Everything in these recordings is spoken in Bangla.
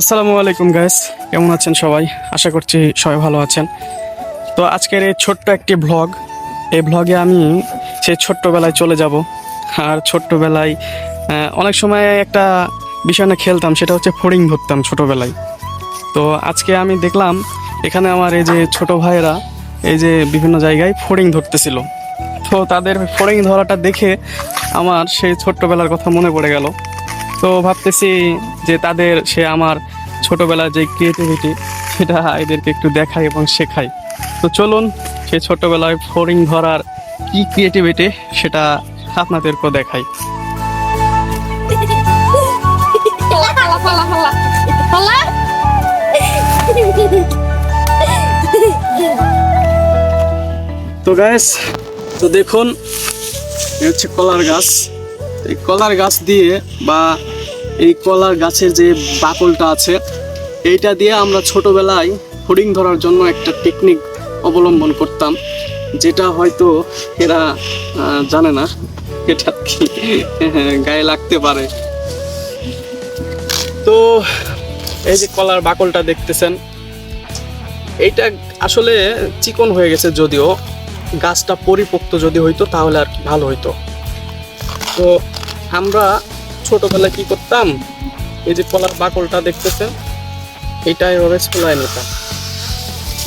আসসালামু আলাইকুম গাইস কেমন আছেন সবাই? আশা করছি সবাই ভালো আছেন। তো আজকের এই ছোট্ট একটি ভ্লগ এই ভ্লগে আমি সেই ছোট্টবেলায় চলে যাব। আর ছোট্টবেলায় অনেক সময় একটা বিষয় না খেলতাম, সেটা হচ্ছে ফড়িং ধরতাম ছোটোবেলায়। তো আজকে আমি দেখলাম, এখানে আমার এই যে ছোট ভাইয়েরা, এই যে বিভিন্ন জায়গায় ফড়িং ধরতেছিল। তো তাদের ফড়িং ধরাটা দেখে আমার সেই ছোট্টবেলার কথা মনে পড়ে গেল। তো ভাবতেছি যে তাদের, সে আমার ছোটবেলার যে ক্রিয়েটিভিটি সেটা এদেরকে একটু দেখাই এবং শেখাই তো চলুন, সে ছোটবেলায় ফড়িং ধরার কি ক্রিয়েটিভিটি সেটা আপনাদেরকেও দেখাই. তো গ্যাস তো দেখুন হচ্ছে কলার গাছ এই কলার গাছ দিয়ে বা এই কলার গাছের যে বাকলটা আছে, এইটা দিয়ে আমরা ছোটবেলায় ফড়িং ধরার জন্য একটা টেকনিক অবলম্বন করতাম, যেটা হয়তো এরা জানে না। এটা কি? গায়ে লাগতে পারে। তো এই যে কলার বাকলটা দেখতেছেন, এইটা আসলে চিকন হয়ে গেছে যদিও, গাছটা পরিপক্ত যদি হইতো তাহলে আর কি ভালো হইতো। তো আমরা ছোটবেলায় কি করতাম? এই যে কলার বাকলটা দেখতেছেন? এটা এভাবে ছোলায় নিতাম।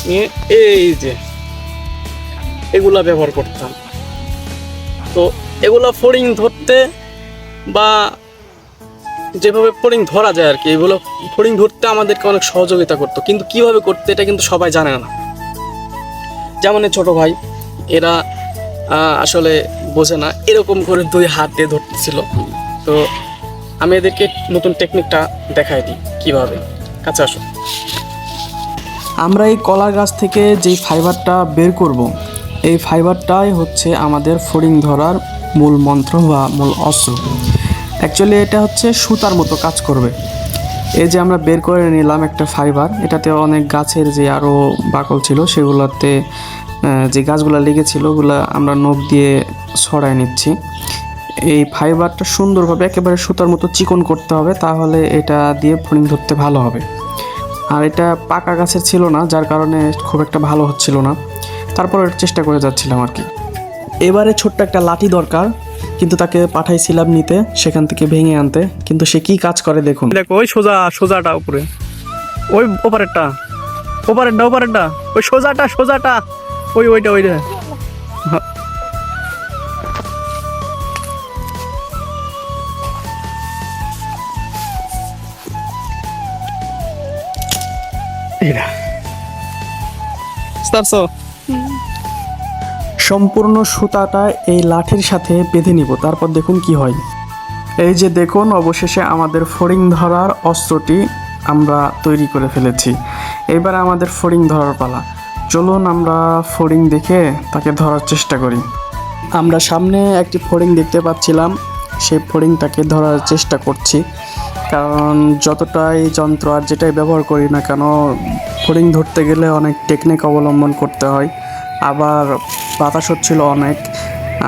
নিয়ে এই যে এগুলা ব্যবহার করতাম। তো এগুলা ফড়িং ধরতে বা যেভাবে ফড়িং ধরা যায় আর কি, এগুলো ফড়িং ধরতে আমাদেরকে অনেক সহযোগিতা করতো। কিন্তু কীভাবে করতে এটা কিন্তু সবাই জানে না। যেমন ছোট ভাই, এরা আসলে বোঝে না, এরকম করে দুই হাত দিয়ে ধরতেছিল। তো আমি এদেরকে নতুন টেকনিকটা দেখাই দিই, কীভাবে? কাছে আসো। আমরা এই কলা গাছ থেকে যেই ফাইবারটা বের করব, এই ফাইবারটাই হচ্ছে আমাদের ফড়িং ধরার মূল মন্ত্র বা মূল অস্ত্র। অ্যাকচুয়ালি এটা হচ্ছে সুতার মতো কাজ করবে। এই যে আমরা বের করে নিলাম একটা ফাইবার এটাতে অনেক গাছের যে আরও বাকল ছিল, সেগুলোতে যে গাছগুলো লেগেছিল, ওগুলো আমরা নখ দিয়ে ছড়াই নিচ্ছি। এই ফাইবারটা সুন্দরভাবে একেবারে সুতার মতো চিকন করতে হবে, তাহলে এটা দিয়ে ফড়িং ধরতে ভালো হবে। আর এটা পাকা গাছের ছিল না, যার কারণে খুব একটা ভালো হচ্ছিল না। তারপর চেষ্টা করে যাচ্ছিলাম আর কি। এবারে ছোট্ট একটা লাঠি দরকার, কিন্তু তাকে পাঠাইছিলাম নিতে, সেখান থেকে ভেঙে আনতে। কিন্তু সে কি কাজ করে দেখুন। দেখো, ওই সোজা, সোজাটা উপরে। ওই ওপারেরটা ওপারেরটা ওপারেরটা, ওই সোজাটা সোজাটা, ওই ওইটা ওইটা। এটা সম্পূর্ণ সুতাটা এই লাঠির সাথে বেঁধে নিব তারপর দেখুন কি হয়। এই যে দেখুন অবশেষে আমাদের ফড়িং ধরার অস্ত্রটি আমরা তৈরি করে ফেলেছি। এবার আমাদের ফড়িং ধরার পালা। চলুন আমরা ফড়িং দেখে তাকে ধরার চেষ্টা করি। আমরা সামনে একটি ফড়িং দেখতে পাচ্ছিলাম সেই ফড়িংটাকে ধরার চেষ্টা করছি। কারণ যতটাই যন্ত্র আর যেটাই ব্যবহার করি না কেন ফড়িং ধরতে গেলে অনেক টেকনিক অবলম্বন করতে হয়। আবার বাতাস হচ্ছিল অনেক,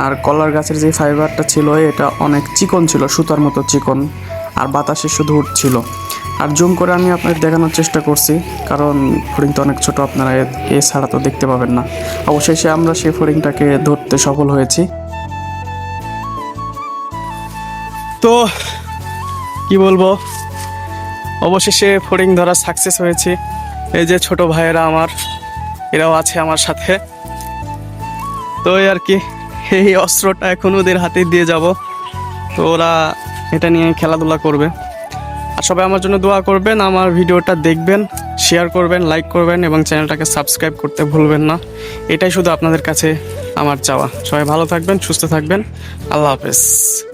আর কলার গাছের যে ফাইবারটা ছিল, এটা অনেক চিকন ছিল, সুতার মতো চিকন, আর বাতাসে শুধু উঠছিল। আর জুম করে আমি আপনাদের দেখানোর চেষ্টা করছি, কারণ ফড়িং তো অনেক ছোট, আপনারা এ ছাড়া তো দেখতে পাবেন না। অবশেষে আমরা সেই ফড়িংটাকে ধরতে সফল হয়েছি। তো কি বলব? অবশেষে ফড়িং ধরা সাকসেস হয়েছে। এই যে ছোট ভাইয়েরা আমার, এরাও আছে আমার সাথে। তো আর কি, এই অস্ত্রটা এখন ওদের হাতে দিয়ে যাব। তো ওরা এটা নিয়ে খেলাধুলা করবে। আর সবাই আমার জন্য দোয়া করবেন, আমার ভিডিওটা দেখবেন শেয়ার করবেন লাইক করবেন এবং চ্যানেলটাকে সাবস্ক্রাইব করতে ভুলবেন না। এটাই শুধু আপনাদের কাছে আমার চাওয়া। সবাই ভালো থাকবেন, সুস্থ থাকবেন। আল্লাহ হাফেজ।